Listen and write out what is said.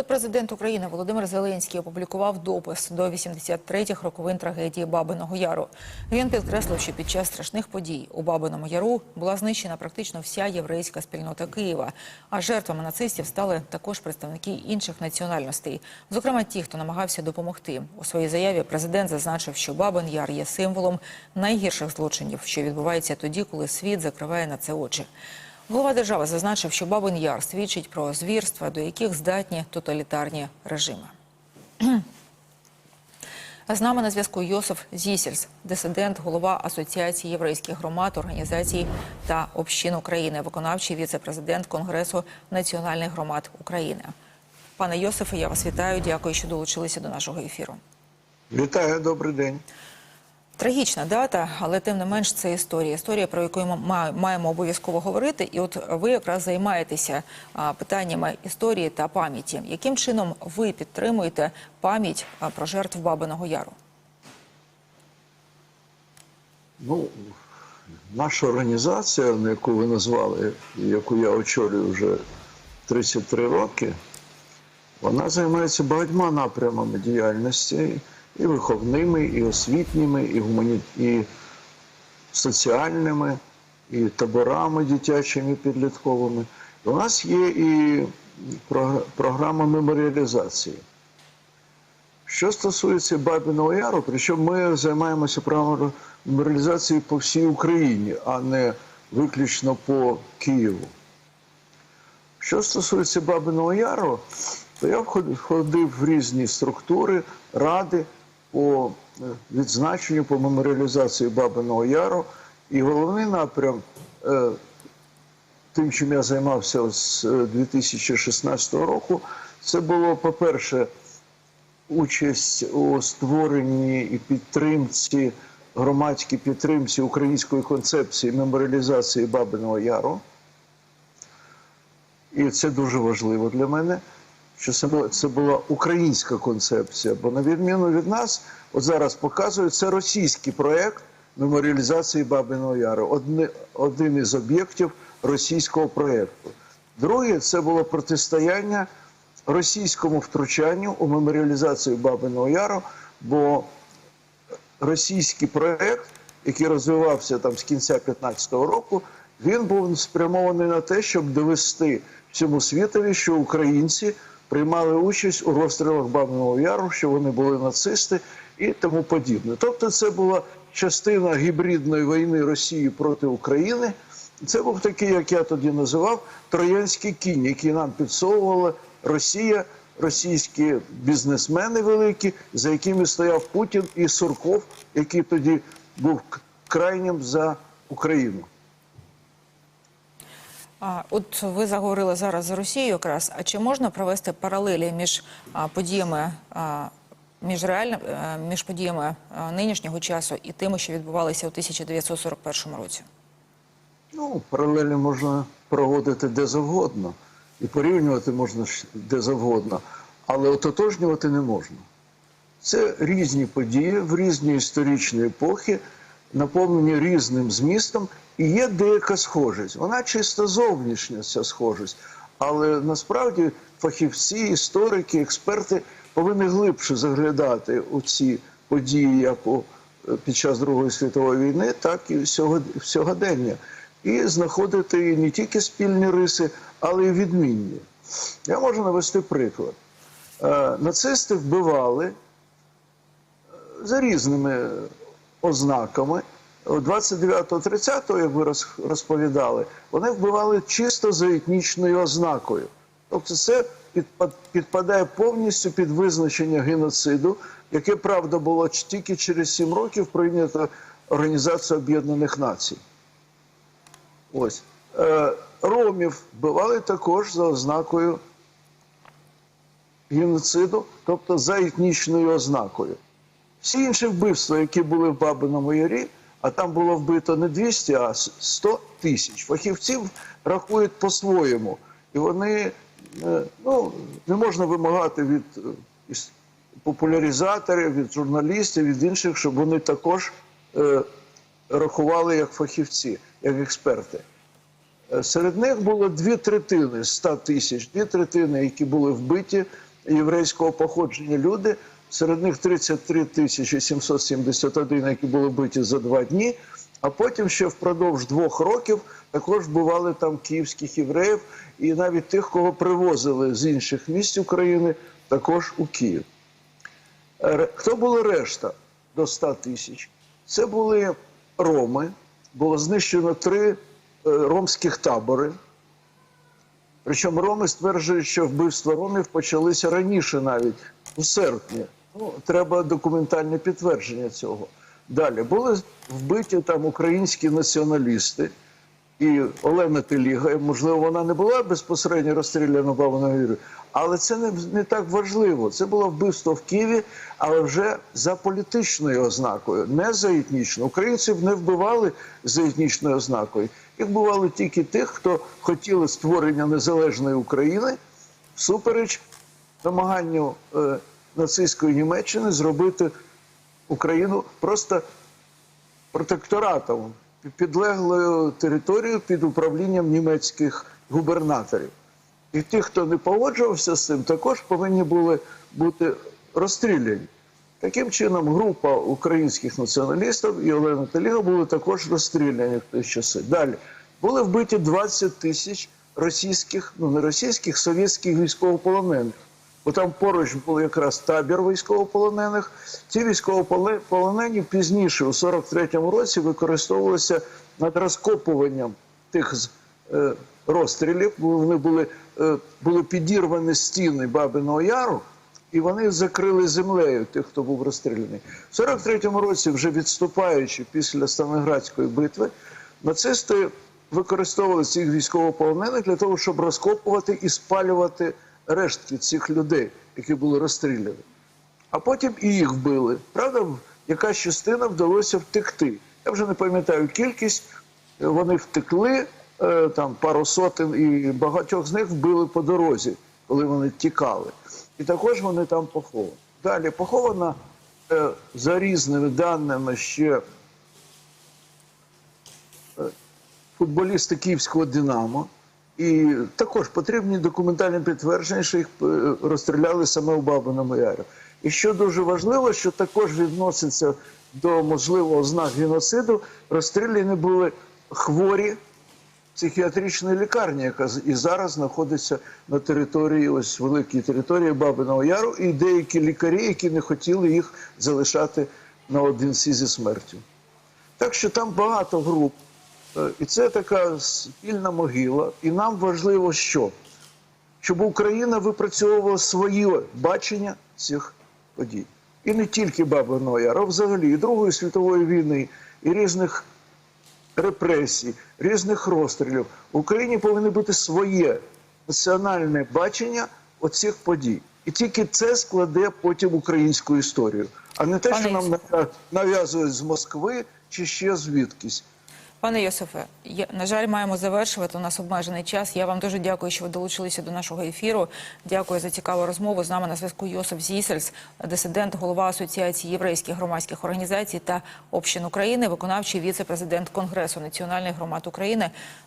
От президент України Володимир Зеленський опублікував допис до 83-х роковин трагедії Бабиного Яру. Він підкреслив, що під час страшних подій у Бабиному Яру була знищена практично вся єврейська спільнота Києва. А жертвами нацистів стали також представники інших національностей, зокрема ті, хто намагався допомогти. У своїй заяві президент зазначив, що Бабин Яр є символом найгірших злочинів, що відбувається тоді, коли світ закриває на це очі. Голова держави зазначив, що Бабин Яр свідчить про звірства, до яких здатні тоталітарні режими. З нами на зв'язку Йосиф Зісельс, дисидент, голова Асоціації єврейських громад, організацій та общин України, виконавчий віце-президент Конгресу національних громад України. Пане Йосифе, я вас вітаю. Дякую, що долучилися до нашого ефіру. Вітаю, добрий день. Трагічна дата, але тим не менш це історія. Історія, про яку ми маємо обов'язково говорити. І от ви якраз займаєтеся питаннями історії та пам'яті. Яким чином ви підтримуєте пам'ять про жертв Бабиного Яру? Ну, наша організація, на яку ви назвали, яку я очолюю вже 33 роки, вона займається багатьма напрямами діяльності і виховними, і освітніми, і гумані... і соціальними, і таборами дитячими підлітковими. І у нас є і програма меморіалізації. Що стосується Бабіного Яру, причому ми займаємося правом меморіалізації по всій Україні, а не виключно по Києву. Що стосується Бабиного Яру, то я вход- входив в різні структури, ради по е, відзначенню, по меморіалізації Бабиного Яру. І головний напрям е, тим, чим я займався з е, 2016 року, це було, по-перше, участь у створенні і підтримці, громадській підтримці української концепції меморіалізації Бабиного Яру. І це дуже важливо для мене, що була, це була українська концепція. Бо, на відміну від нас, от зараз показують, це російський проєкт меморіалізації Бабиного Яру. Одни, один із об'єктів російського проєкту. Друге, це було протистояння російському втручанню у меморіалізацію Бабиного Яру, бо російський проєкт, який розвивався там з кінця 15-го року, він був спрямований на те, щоб довести всьому світові, що українці приймали участь у розстрілах Бабиного Яру, що вони були нацисти і тому подібне. Тобто, це була частина гібридної війни Росії проти України. Це був такий, як я тоді називав, троянський кінь, який нам підсовувала Росія, російські бізнесмени великі, за якими стояв Путін і Сурков, який тоді був крайнім за Україну. А, от ви заговорили зараз за Росію якраз. А чи можна провести паралелі між а, подіями а, між реально е, між подіями нинішнього часу і тими, що відбувалися у 1941 році? Ну, паралелі можна проводити де завгодно, і порівнювати можна де завгодно, але ототожнювати не можна. Це різні події в різні історичні епохи, наповнені різним змістом, і є деяка схожість. Вона чисто зовнішня, ця схожість. Але насправді фахівці, історики, експерти повинні глибше заглядати у ці події, як у, під час Другої світової війни, так і всього, сьогодення. І знаходити не тільки спільні риси, але й відмінні. Я можу навести приклад. Е, Нацисти вбивали за різними ознаками. 29-30, як ви розповідали, вони вбивали чисто за етнічною ознакою. Тобто це підпадає повністю під визначення геноциду, яке, правда, було тільки через 7 років прийнято Організацією Об'єднаних Націй. Ось. Е, ромів вбивали також за ознакою геноциду, тобто за етнічною ознакою. Всі інші вбивства, які були в Бабиному Ярі, а там було вбито не 200, а 100 тисяч. Фахівців рахують по-своєму. І вони е, ну, не можна вимагати від е, популяризаторів, від журналістів, від інших, щоб вони також е, рахували як фахівці, як експерти. Е, Серед них було дві третини 100 тисяч, дві третини, які були вбиті єврейського походження люди. Серед них 33 тисячі 771, які були вбиті за два дні. А потім ще впродовж двох років також бували там київських євреїв і навіть тих, кого привозили з інших місць України, також у Київ. Хто були решта до 100 тисяч? Це були роми. Було знищено три е, ромських табори. Причому роми стверджують, що вбивства ромів почалися раніше навіть, у серпні. Ну, треба документальне підтвердження цього. Далі були вбиті там українські націоналісти і Олена Теліга, можливо, вона не була безпосередньо розстріляна Вірою, але це не, не так важливо. Це було вбивство в Києві, але вже за політичною ознакою, не за етнічною. Українців не вбивали за етнічною ознакою. Їх вбивали тільки тих, хто хотіли створення незалежної України всупереч намаганню е, нацистської Німеччини зробити Україну просто протекторатом, підлеглою територією під управлінням німецьких губернаторів. І ті, хто не погоджувався з цим, також повинні були бути розстріляні. Таким чином, група українських націоналістів і Олена Теліга були також розстріляні в ті часи. Далі були вбиті 20 тисяч російських, ну не російських, совєтських військовополонених. Бо там поруч був якраз табір військовополонених. Ці військовополонені пізніше, у 43-му році, використовувалися над розкопуванням тих е, розстрілів. Вони були, е, були підірвані стіни Бабиного Яру, і вони закрили землею тих, хто був розстріляний. У 43-му році, вже відступаючи після Станоградської битви, нацисти використовували цих військовополонених для того, щоб розкопувати і спалювати рештки цих людей, які були розстріляні. А потім і їх вбили. Правда, якась частина вдалося втекти. Я вже не пам'ятаю кількість. Е, Вони втекли, е, там пару сотень, і багатьох з них вбили по дорозі, коли вони тікали. І також вони там поховані. Далі похована е, за різними даними ще футболісти київського Динамо. І також потрібні документальні підтвердження, що їх е, розстріляли саме у Бабиному Ярі. І що дуже важливо, що також відноситься до можливого ознак геноциду, розстріляні були хворі психіатричної лікарні, яка і зараз знаходиться на території, ось великій території Бабиного Яру, і деякі лікарі, які не хотіли їх залишати наодинці зі смертю. Так що там багато груп. Е, І це така спільна могила. І нам важливо що? Щоб Україна випрацьовувала своє бачення цих подій. І не тільки Бабиного Яру, а взагалі і Другої світової війни, і різних репресій, різних розстрілів. В Україні повинно бути своє національне бачення оцих подій. І тільки це складе потім українську історію, а не те, що нам нав'язують з Москви чи ще звідкись. Пане Йосифе, я, на жаль, маємо завершувати. У нас обмежений час. Я вам дуже дякую, що ви долучилися до нашого ефіру. Дякую за цікаву розмову. З нами на зв'язку Йосиф Зісельс, дисидент, голова Асоціації єврейських громадських організацій та общин України, виконавчий віце-президент Конгресу національних громад України.